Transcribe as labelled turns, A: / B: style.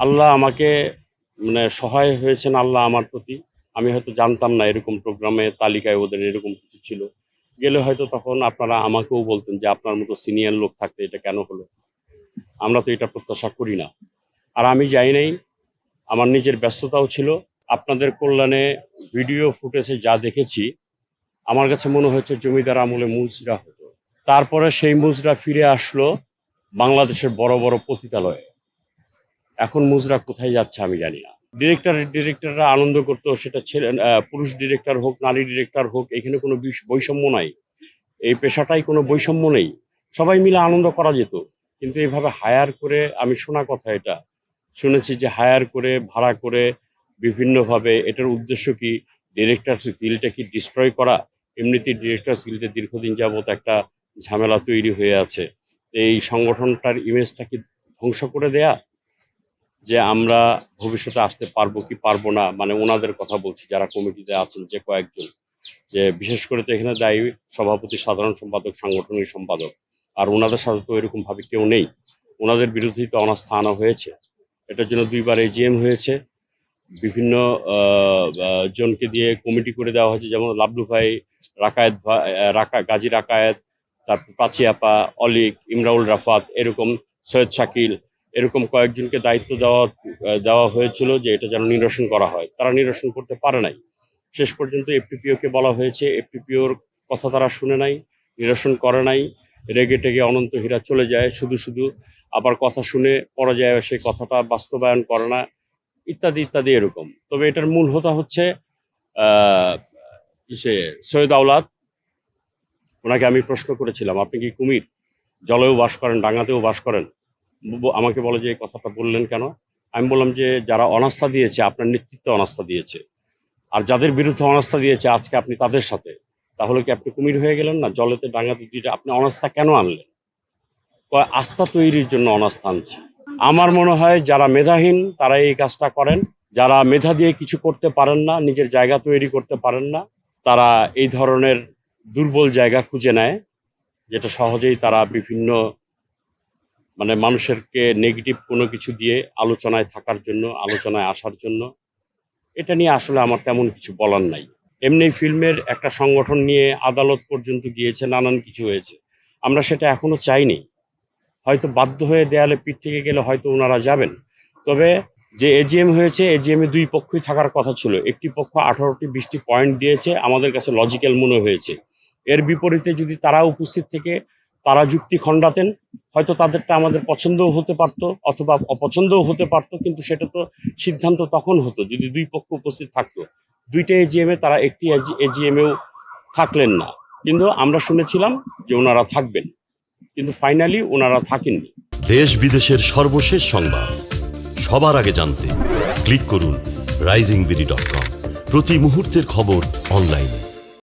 A: আল্লাহ আমাকে মানে সহায় হয়েছেন আল্লাহ আমার প্রতি। আমি হয়তো জানতাম না এরকম প্রোগ্রামে, তালিকায় ওদের এরকম কিছু ছিল। গেলে হয়তো তখন আপনারা আমাকেও বলতেন যে, আপনার মতো সিনিয়র লোক থাকতে এটা কেন হলো? আমরা তো এটা প্রত্যাশা করি না। আর আমি যাই নাই, আমার নিজের ব্যস্ততাও ছিল। আপনাদের কল্যাণে ভিডিও ফুটেজে যা দেখেছি, আমার কাছে মনে হয়েছে জমিদার আমলে মুজরা হতো। তারপরে সেই মুজরা ফিরে আসলো বাংলাদেশের বড় বড় পতিতালয়ে। এখন মুজরা কোথায় যাচ্ছে আমি জানি না। ডিরেক্টর ডিরেক্টররা আনন্দ করতো, সেটা ছেলে পুরুষ ডিরেক্টর হোক, নারী ডিরেক্টর হোক, এখানে কোনো বিষ- বৈষম্য নাই। এই পেশাটাই কোনো বৈষম্য নেই। সবাই মিলে আনন্দ করা যেত। কিন্তু এইভাবে হায়ার করে, আমি শোনা কথা এটা, শুনেছি যে হায়ার করে, ভাড়া করে, বিভিন্নভাবে এটার উদ্দেশ্য কি? ডিরেক্টর গিলটা কি ডিস্ট্রয় করা? এমনিতেই ডিরেক্টর গিলটা দীর্ঘদিন যাবত একটা ঝামেলা তৈরি হয়ে আছে। এই সংগঠনটার ইমেজটা কি ধ্বংস করে দেয়া? যে আমরা ভবিষ্যতে আসতে পারব কি পারব না মানে ওনাদের কথা বলছি, যারা কমিটিতে আছেন যে কয়েকজন। যে বিশেষ করে তো এখানে দায়ী সভাপতি, সাধারণ সম্পাদক, সাংগঠনিক সম্পাদক। আর ওনাদের সাথে তো এরকম ভাবে কেউ নেই। ওনাদের বিরুদ্ধেই তো অনাস্থা আনা হয়েছে। এটার জন্য দুইবার এজিএম হয়েছে। বিভিন্ন জনকে দিয়ে কমিটি করে দেওয়া হয়েছে। যেমন লাবলু ভাই, রাকায়েত ভাই রাকা, গাজী রাকায়েত, তারপর পাচিয়াপা, অলিক, ইমরাউল রাফাত, এরকম সৈয়দ শাকিল এরকম কয়েকজনকে দায়িত্ব দেওয়া দেওয়া হয়েছিল যে এটা যেন নিরসন করা হয়। তারা নিরসন করতে পারে নাই। শেষ পর্যন্ত এফটিপিওকে বলা হয়েছে এফটিপিওর কথা তারা শুনে নাই, নিরসন করে নাই, রেগে টেগে অনন্ত হীরা চলে যায়, শুধু শুধু আবার কথা শুনে পরাজয় সেই কথাটা বাস্তবায়ন করে না, ইত্যাদি ইত্যাদি এরকম। তবে এটার মূল হোতা হচ্ছে ইসে সৈয়দ আওলাদ, ওনাকে আমি প্রশ্ন করেছিলাম, আপনি কি কুমির? জলেও বাস করেন, ডাঙাতেও বাস করেন? আমাকে বলে যে এই কথাটা বললেন কেন? আমি বললাম যে যারা অনাস্থা দিয়েছে, আপনার নেতৃত্ব অনাস্থা দিয়েছে। আর যাদের বিরুদ্ধে অনাস্থা দিয়েছে আজকে আপনি তাদের সাথে, তাহলে কি আপনি কুমির হয়ে গেলেন না? জলেতে ডাঙাতে দুইটা আপনি অনাস্থা কেন আনলেন? আস্থা তৈরির জন্য অনাস্থা আনছি। আমার মনে হয় যারা মেধাহীন তারা এই কাজটা করেন। যারা মেধা দিয়ে কিছু করতে পারেন না, নিজের জায়গা তৈরি করতে পারেন না, তারা এই ধরনের দুর্বল জায়গা খুঁজে নেয়, যেটা সহজেই তারা বিভিন্ন মানে মানুষেরকে নেগেটিভ কোনো কিছু দিয়ে আলোচনায় থাকার জন্য, আলোচনায় আসার জন্য, এটা নিয়ে আসলে আমার তেমন কিছু বলার নাই। এমনি ফিল্মের একটা সংগঠন নিয়ে আদালত পর্যন্ত গিয়েছে, নানান কিছু হয়েছে। আমরা সেটা এখনও চাইনি। হয়তো বাধ্য হয়ে দেয়ালে পিঠ থেকে গেলে হয়তো ওনারা যাবেন। তবে যে এজিএম হয়েছে এজিএম দুই পক্ষই থাকার কথা ছিল। একটি পক্ষ আঠারোটি, বিশটি পয়েন্ট দিয়েছে, আমাদের কাছে লজিক্যাল মনে হয়েছে। এর বিপরীতে যদি তারা উপস্থিত থেকে তারা যুক্তি খণ্ডাতেন হয়তো তাদেরটা আমাদের পছন্দও হতে পারতো অথবা অপছন্দও হতে পারতো, কিন্তু সেটা তো সিদ্ধান্ত তখন হতো যদি দুই পক্ষ উপস্থিত থাকতো। দুইটা এজিএম তারা একটি এজিএম এও থাকলেন না। কিন্তু আমরা শুনেছিলাম যে ওনারা থাকবেন। কিন্তু ফাইনালি ওনারা থাকেননি।
B: দেশ বিদেশের সর্বশেষ সংবাদ। সবার আগে জানতে ক্লিক করুন রাইজিং বিডি ডট কম প্রতি মুহূর্তের খবর অনলাইনে